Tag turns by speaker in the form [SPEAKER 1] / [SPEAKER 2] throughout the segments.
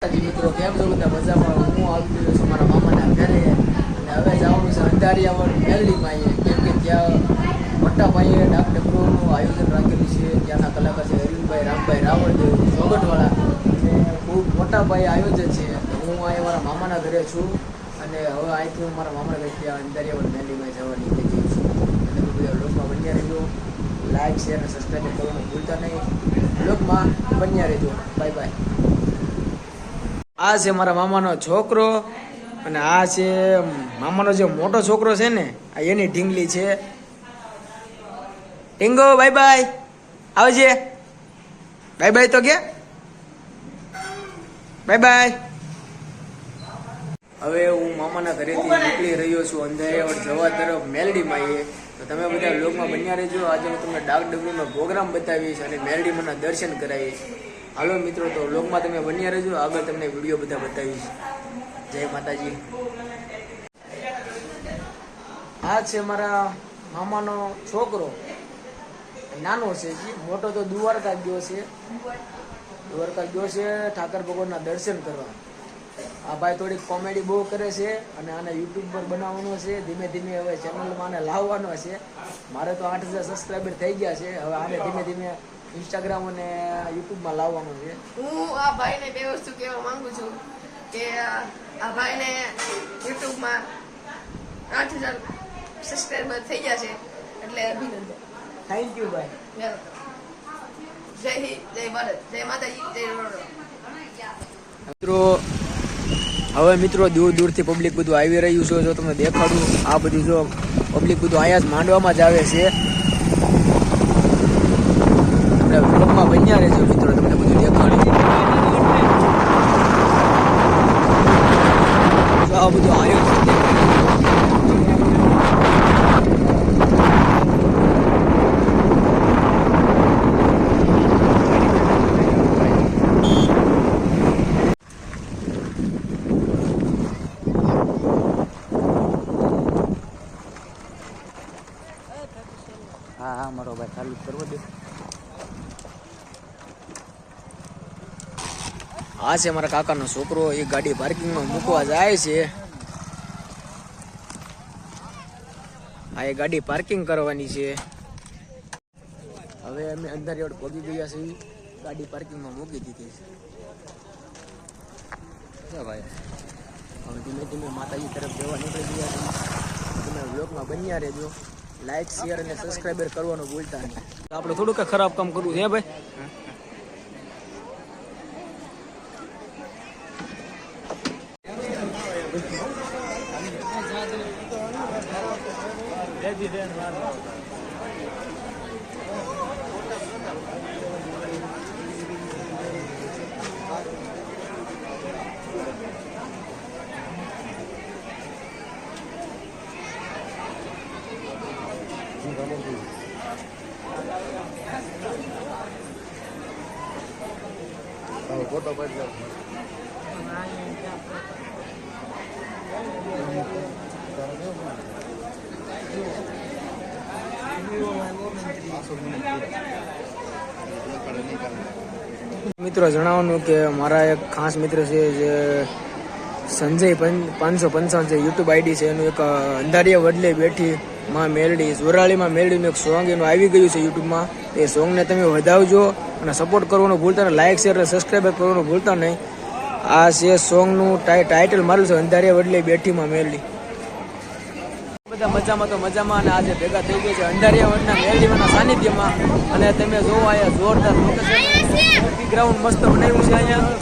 [SPEAKER 1] મિત્રો, કેમ છો બધા મજામાં? હું આવી ગયો છું મારા મામાના ઘરે. અને હવે જવાનું છે અંધારિયાવાડ મેલડીમાં કેમ કે ત્યાં મોટા ભાઈએ ડાક ડબરોનું આયોજન રાખેલું છે. ત્યાંના કલાકાર છે અરવિંદભાઈ, રામભાઈ રાવળદેવ ચોગટવાળા અને ખૂબ મોટા ભાઈ આયોજન છે. હું અહીંયા મારા મામાના ઘરે છું. અને હવે અહીંથી હું મારા મામાના ઘરે ત્યાં અંધારિયાવાડ મેલડીમાં જવા નીકળી ગયો છું. અને બધા લોકમાં બન્યા રહેજો. લાઈક, શેર અને સબસ્ક્રાઈબ કરવાનું ભૂલતા નહીં. લોકમાં બન્યા રહેજો. Bye bye. આ છે મારા મામાનો છોકરો અને આ છે મામાનો જે મોટો છોકરો છે ને, આ એની ઢીંગલી છે. ઢીંગો બાય બાય આવજે. બાય બાય તો કે? બાય બાય હવે હું મામાના ઘરેથી નીકળી રહ્યો છું અંધારિયાવળ જવા તરફ મેલડીમાં એ. તો તમે બધા લોકમાં બન્યા રહેજો. આજે હું તમને ડાક ડબરીનો પ્રોગ્રામ બતાવીશ અને મેલડીમાંના દર્શન કરાવીશ. હાલો મિત્રો, તો લોકમાં તમે બન્યા રહેજો. આગળ તમને વીડિયો બધા બતાવીશ. જય માતાજી. આ છે મારા મામાનો છોકરો. નાનો છે મોટો તો દ્વારકા ગયો છે. દ્વારકા ગયો છે ઠાકર ભગવાનના દર્શન કરવા. આ ભાઈ થોડીક કોમેડી બહુ કરે છે અને આને યુટ્યુબ પર બનાવવાનો છે. ધીમે ધીમે હવે ચેનલમાં આને લાવવાનો છે. મારે તો આઠ હજાર સબસ્ક્રાઈબર થઈ ગયા છે. હવે આને ધીમે ધીમે ઇન્સ્ટાગ્રામ અને યુટ્યુબમાં લાવવાનું છે.
[SPEAKER 2] હું આ ભાઈને બે વસ્તુ કહેવા માંગુ છું કે આ ભાઈને યુટ્યુબમાં આઠ હજાર સબસ્ક્રાઈબર થઈ ગયા છે એટલે અભિનંદન.
[SPEAKER 1] થેન્ક યુ ભાઈ.
[SPEAKER 2] જય હિન્દ જય ભારત જય માતાજી જય રોડ
[SPEAKER 1] મિત્રો હવે મિત્રો દૂર દૂરથી પબ્લિક બધું આવી રહ્યું છે જો તમને દેખાડું આ બધું જો પબ્લિક બધું અહીંયા જ માંડવામાં જ આવે છે આપણે બ્લોગમાં બન્યા રહેજો મિત્રો, તમને બધું દેખાડું જો આ બધું આવ્યો છે હા હા, મારો ભાઈ ચાલુ કરવો દે. આ છે મારા કાકાનો છોકરો એ ગાડી પાર્કિંગમાં મૂકવા જાય છે. આ એ ગાડી પાર્કિંગ કરવાની છે. હવે અમે અંદર એવડ પગી ગયા છીએ. ગાડી પાર્કિંગમાં મૂકી દીધી છે. ભાઈ. હવે ધીમે ધીમે માતાજી તરફ જવા નીકળી ગયા છીએ તમે બ્લોગમાં બન્યા રહેજો. લાઈક શેર અને સબસ્ક્રાઈબર કરવાનું ભૂલતા નહીં. આપણે થોડુંક ખરાબ કામ કરવું છે ભાઈ? ફોટો પડી મિત્રો, જણાવવાનું કે મારા એક ખાસ મિત્ર છે જે સંજય પાંચસો પંચાવન છે યુટ્યુબ આઈડી છે. એનું એક અંધારિયા વડલે બેઠી માં મેલડી, જોરાળીમાં મેલડીનું એક સોંગ એનું આવી ગયું છે યુટ્યુબમાં એ સોંગને તમે વધાવજો અને સપોર્ટ કરવાનું ભૂલતા નહીં. લાઇક શેર અને સબસ્ક્રાઈબ કરવાનું ભૂલતા નહીં. આ છે સોંગનું ટાઇટલ મારું છે, અંધારિયા વડલે બેઠીમાં મેલડી. બધા મજામાં તો મજામાં અને આજે ભેગા થઈ ગયા છે અંધારિયા વડના સાનિધ્યમાં. અને તમે જોવો અહીંયા જોરદાર લોકેશન ગ્રાઉન્ડ મસ્ત બનાવ્યું છે અહીંયા.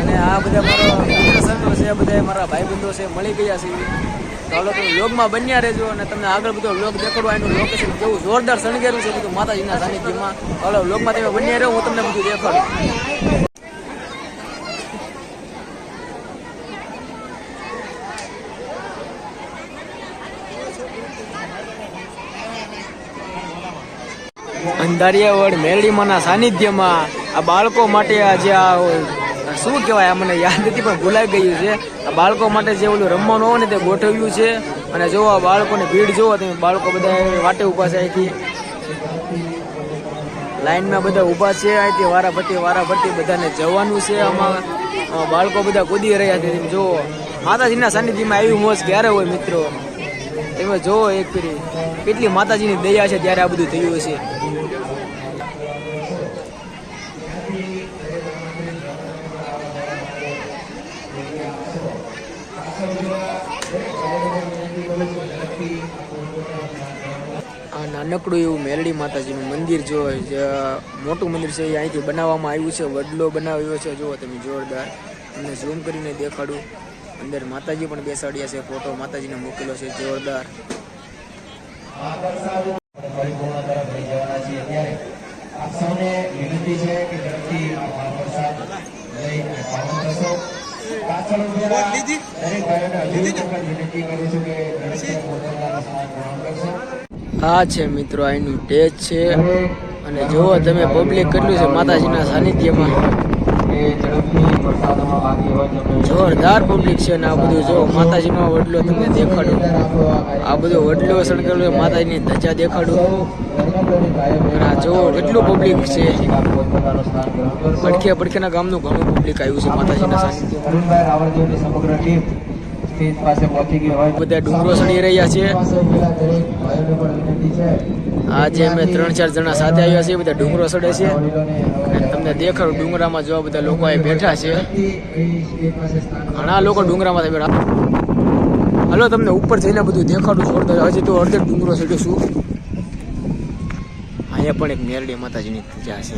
[SPEAKER 1] અને આ બધા મારો મિત્ર સર્કલ છે બધા મારા ભાઈબંધો છે, મળી ગયા છે. ચાલો તમે લોગમાં બન્યા રહેજો અને તમને આગળ બધો લોક દેખાડવા એનું લોકેશન કેવું જોરદાર શણગાર્યું છે બધું માતાજીના સાનિધ્યમાં. ચાલો લોગમાં તમે બન્યા રહો, હું તમને બધું દેખાડું. અંધારિયાવડ મેરડીમાના સાનિધ્યમાં આ બાળકો માટે આ જે આ શું કહેવાય, આ મને યાદ નથી, પણ ભૂલાઈ ગયું છે. આ બાળકો માટે જે ઓલું રમવાનું હોય ને તે ગોઠવ્યું છે. અને જો આ બાળકોની ભીડ જોવો તમે બાળકો બધા વાટે ઊભા છે અહીંથી. લાઈનમાં બધા ઊભા છે, અહીંથી વારાફરતી વારાફરતી બધાને જવાનું છે આમાં. બાળકો બધા કૂદી રહ્યા છે. તમે માતાજીના સાનિધ્યમાં આવી મોજ ક્યારે હોય, મિત્રો? તમે જુઓ એક ફેરી. કેટલી માતાજીની દયા છે ત્યારે આ બધું થયું છે આ નાનકડું એવું મેલડી માતાજીનું મંદિર જો જે મોટું મંદિર છે, એ અહીંથી બનાવવામાં આવ્યું છે, વડલો બનાવ્યો છે. જુઓ તમે, જોરદાર. તમને ઝૂમ કરીને દેખાડું. અંદર માતાજી પણ બેસાડ્યા છે ફોટો માતાજીને મૂકેલો છે, જોરદાર
[SPEAKER 3] પરિપૂર્ણ તરફ લઈ જવાના છીએ ત્યારે આપ સૌને વિનંતી છે કે ઝડપથી આ મહાપ્રસાદ લઈ અને પાવન થશો પાછળ ઉભેલા દરેક ભાઈઓને હજુ એક વખત વિનંતી કરું છું કે ઝડપથી પોતાના સ્નાન ગ્રહણ કરશો
[SPEAKER 1] આ છે મિત્રો અહીંનું ટેજ છે. અને જુઓ તમે પબ્લિક કેટલું છે, માતાજીના સાનિધ્યમાં. જોરદાર પબ્લિક છે ને આ બધું. જો માતાજીનો વડલો તમને દેખાડું. આ બધો વડલો સળગેલો માતાજીની ધજા દેખાડું. અને આ જુઓ, કેટલું પબ્લિક છે. પડખે, પડખેના ગામનું ઘણું પબ્લિક આવ્યું છે, માતાજીના સાનિધ્યમાં.
[SPEAKER 3] સ્ટેજ પાસે પહોંચી ગઈ હોય.
[SPEAKER 1] બધા ડુંગરો સડી રહ્યા છે. આજે અમે ત્રણ ચાર જણા સાથે આવ્યા છીએ બધા ડુંગરો સડે છે. અને તમને દેખાડું ડુંગરામાં જોવા બધા લોકો અહીં બેઠા છે. ઘણા લોકો ડુંગરામાં બેઠા. હલો તમને ઉપર જઈને બધું દેખાડું જોરદાર હજી તો અડધે ડુંગરો સડ્યો છું. અહીંયા પણ એક મેરડી માતાજીની પૂજા છે.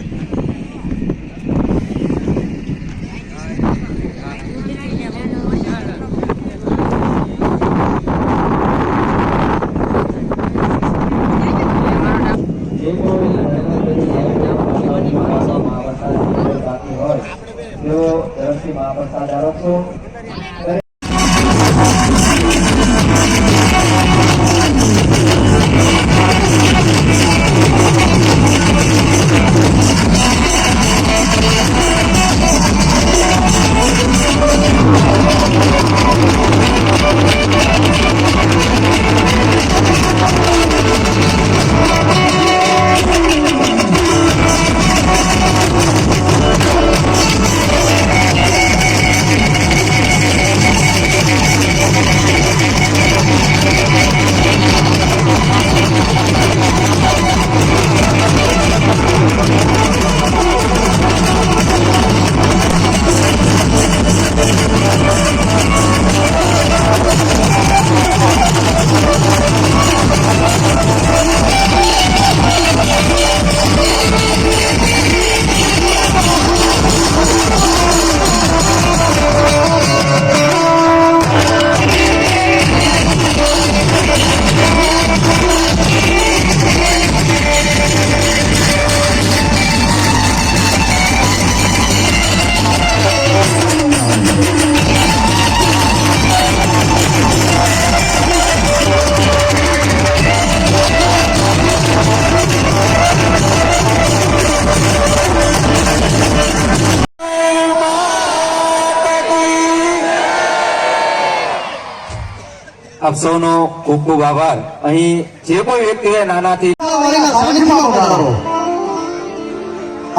[SPEAKER 3] આપ સૌનો ખૂબ ખૂબ આભાર. અહીં જે કોઈ વ્યક્તિએ નાનાથી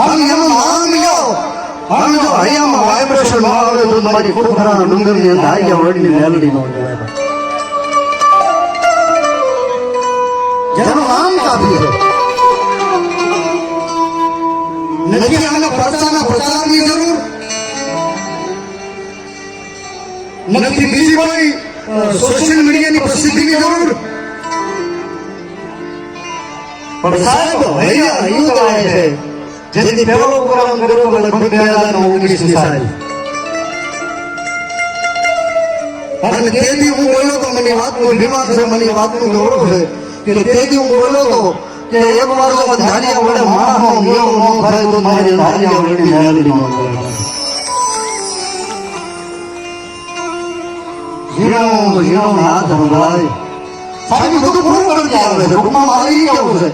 [SPEAKER 4] આમ એનું નામ જો હૈયામાં વાઇબ્રેશન ન આવે તો તમારી ખોખરાના ડુંગરની અંદર હૈયા વડની મેલડી નો. જેનું નામ કાફી છે નથી, આને પ્રચારના પ્રચારની જરૂર. નથી, બીજી કોઈ સોશિયલ મીડિયાની પ્રસિદ્ધિની જરૂર. પણ સાહેબ હૈયા તો આવે છે. જેથી પહેલો પ્રોગ્રામ કર્યો હતો લગભગ બે હજાર ઓગણીસની સાલ અને તેથી હું બોલ્યો તો મને વાતનું દિમાગ છે મને વાતનું ગૌરવ છે કે તેથી હું બોલ્યો તો કે એક વાર જો ધારિયા વડે માણસનો મેળો ન થાય તો મારી ધારિયા વડે મેળવી ન થાય. ઝીણો ઝીણો હાથ સાહેબ બધું પૂરું કરતી આવે છે. ટૂંકમાં મારી કેવું છે.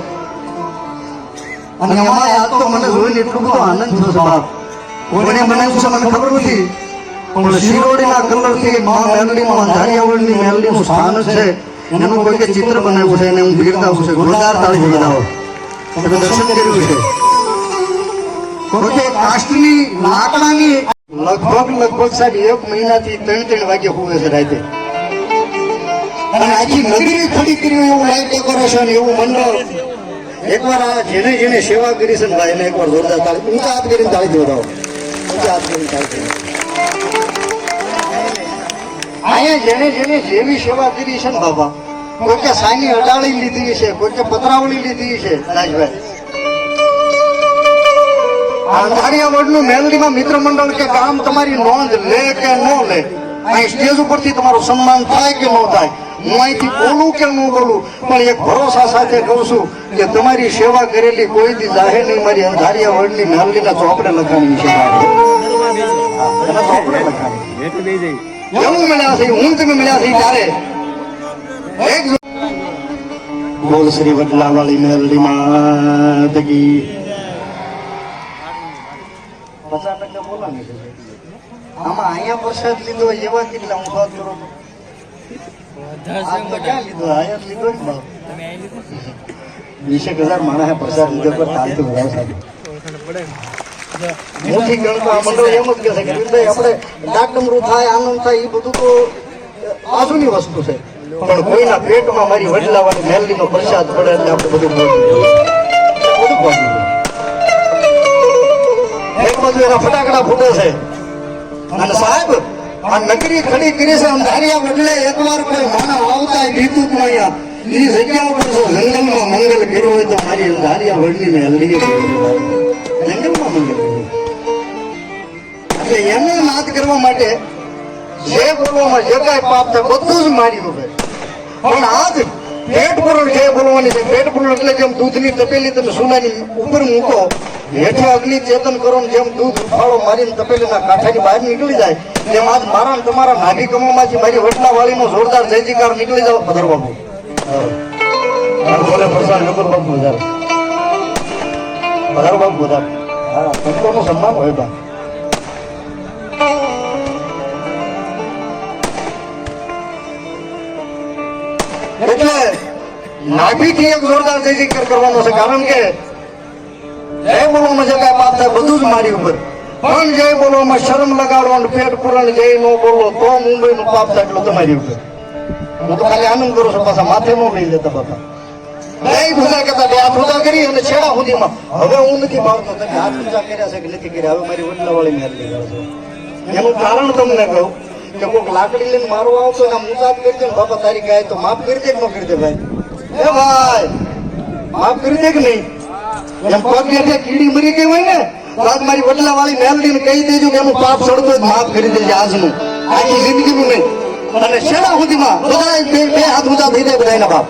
[SPEAKER 4] અને એમાં આ તો મને જોઈને એટલો બધો આનંદ થયો છે બાપ. બનાવ્યું છે મને ખબર નથી. પણ શિરોડીના કલરથી મા મેલડીમાં ધારિયાવળની મેલડીનું સ્થાન છે. એનું કોઈકે ચિત્ર બનાવ્યું છે એને હું છે. તાળી તમે દર્શન કર્યું છે. કાષ્ટની લાકડાની લગભગ લગભગ સાહેબ એક મહિનાથી ત્રણ ત્રણ વાગે હોવે છે રાતે. અને આખી નગરી ખડી કરી એવું લાઈટ ડેકોરેશન એવું મંડળ. એકવાર આ જેને જેને સેવા કરી છે ભાઈ, એને એકવાર જોરદાર તાળી ઊંચા હાથ કરીને તાળી દેવડાવો ઊંચા હાથ કરીને તાળી. અહીંયા જેને જેને જેવી સેવા કરી છે ને બાબા કોઈ કે સાની અડાળી લીધી છે કોઈ કે પતરાવળી લીધી છે, રાજભાઈ. અંધારિયાવડનું મેલડીમાં મિત્ર મંડળ કે કામ તમારી નોંધ લે કે ન લે? અહીં સ્ટેજ ઉપરથી તમારું સન્માન થાય કે ન થાય હું અહીંથી બોલું કે ન બોલું પણ એક ભરોસા સાથે કહું છું કે તમારી સેવા કરેલી કોઈ દી જાહેર નહીં મારી અંધારિયાવડની મેલડીના ચોપડે લખાણી છે એવું મળ્યા છે હું તમે મળ્યા છે ત્યારે. એક બોલ શ્રી વડલાવાળી મેલડીમાં તકી પચાસ ટકા બોલાની છે આમાં અહીંયા પ્રસાદ લીધો એવા કેટલા હું વાત કરું ક્યાં લીધો? અહીંયા લીધો ને બાપ વીસેક હજાર માણસે પ્રસાદ લીધો પર ચાલતું વધારે સાહેબ મોટી ગણતો આ મંડળ એમ જ કહે છે કે વિરભાઈ આપણે ડાકડમરું થાય આનંદ થાય એ બધું તો બાજુની વસ્તુ છે. પણ કોઈના પેટમાં મારી વડલાવાની મેલડીનો પ્રસાદ પડે એટલે આપણે બધું. બધું એક બાજુ એના ફટાકડા ફૂટે છે. અને સાહેબ, આ નગરી ખડી કરી છે. અંધારિયા બદલે એકવાર કોઈ માનવ આવતા બીતું પણ અહીંયા. એ જગ્યા ઉપર જો જંગલમાં મંગલ કર્યો હોય તો મારી અંધારિયા વડલીને હલડી જંગલમાં મંગલ એટલે એને નાદ કરવા માટે જે પૂર્વમાં જે કાંઈ પાપ થાય બધું જ મારી ઉભે પણ આજ પેટ પૂરણ જે બોલવાની છે. પેટ પૂરણ એટલે જેમ દૂધની તપેલી તમે સોનાની ઉપર મૂકો હેઠે અગ્નિ ચેતન કરો જેમ દૂધ ઉફાળો મારીને તપેલીના કાંઠાની બહાર નીકળી જાય, તેમ આજ મારા તમારા નાભી કમામાંથી મારી વટલા વાળીનો જોરદાર જય જયકાર નીકળી જાવ. પધાર બાબુ બોલે પ્રસાદ નગર બાબુ પધાર બાબુ પધાર હા તત્વનું સન્માન હોય બા એટલે નાભીથી એક જોરદાર જય જયકાર કરવાનો છે. કારણ કે જય બોલવામાં જે કાંઈ પાપ થાય બધું જ મારી ઉપર. પણ જય બોલવામાં શરમ લગાડવાનું પેટ પૂરણ જય ન બોલો તો મુંબઈ નું પાપ થાય એટલું તમારી ઉપર. હું તો ખાલી આનંદ કરું છું પાછા માથે નો લઈ લેતા બાપા. નહીં ભૂલા કરતા બે હાથ ઊંચા કરી અને છેડા સુધીમાં. હવે હું નથી ભાવતો તમે હાથ ઊંચા કર્યા છે કે નથી કર્યા? હવે મારી વડલા વાળી મેરલી એનું કારણ તમને કહું કે કોક લાકડી લઈને મારવા આવતો ને મુસાફ કરજે ને, બાપા, તારી ગાય તો માફ કરી દે કે ન કરી દે ભાઈ? એ ભાઈ, માફ કરી દે કે નહીં? એમ પગ બેઠે કીડી મરી ગઈ હોય ને રાત મારી વડલા વાળી મેલડી કહી દેજો કે એનું પાપ સડતો માફ કરી દેજે આજનું. આખી જિંદગીનું નહીં અને શેના સુધીમાં? બધા બે બે હાથ ઊંચા થઈ જાય બધાના બાપ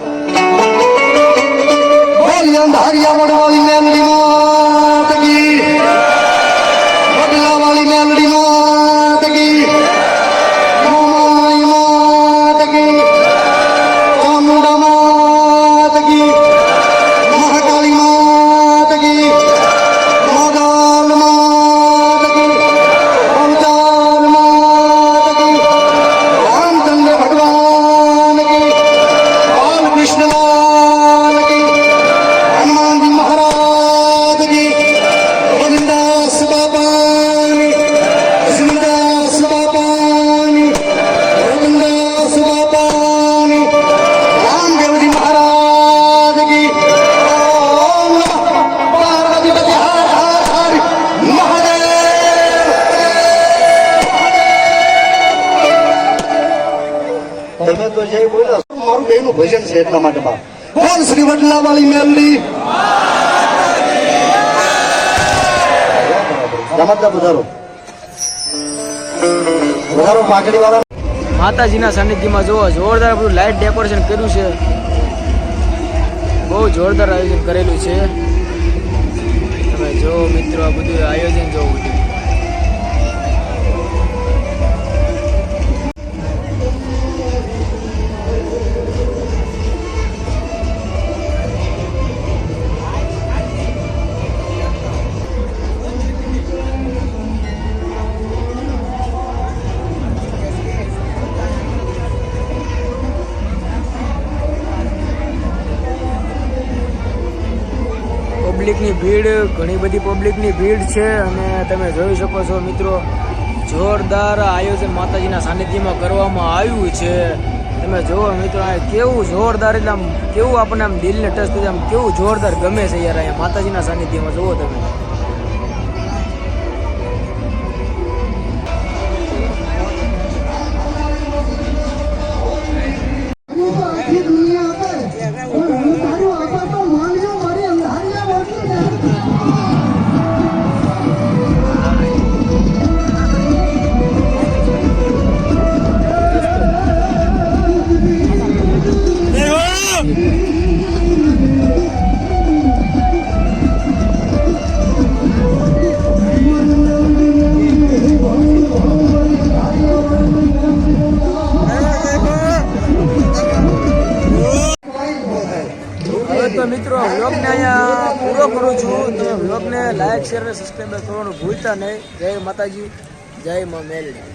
[SPEAKER 4] બોલી અંધારિયા વડવાળી મેલડી મહાદેવ તમે તો જે બોલ્યા છો, મારું બેનું ભજન છે એટલા માટે બાપ. કોણ શ્રી વડલા વાળી મેલડી રમતદા વધારો. વધારો પાકડી વાળા
[SPEAKER 1] માતાજીના સાનિધ્યમાં જોવો જોરદાર બધું લાઇટ ડેકોરેશન કર્યું છે. બહુ જોરદાર આયોજન કરેલું છે. તમે જો મિત્રો આ બધું આયોજન જોવું બધું ઘણી બધી પબ્લિકની ભીડ છે અને તમે જોઈ શકો છો મિત્રો, જોરદાર આયોજન માતાજીના સાનિધ્યમાં કરવામાં આવ્યું છે. તમે જુઓ મિત્રો, આ કેવું જોરદાર એટલે આમ, કેવું આપણને આમ દિલને ટચ થઈ આમ કેવું જોરદાર ગમે છે યાર અહીંયા માતાજીના સાનિધ્યમાં, જુઓ તમે. જય માતાજી જય મા મેલડી.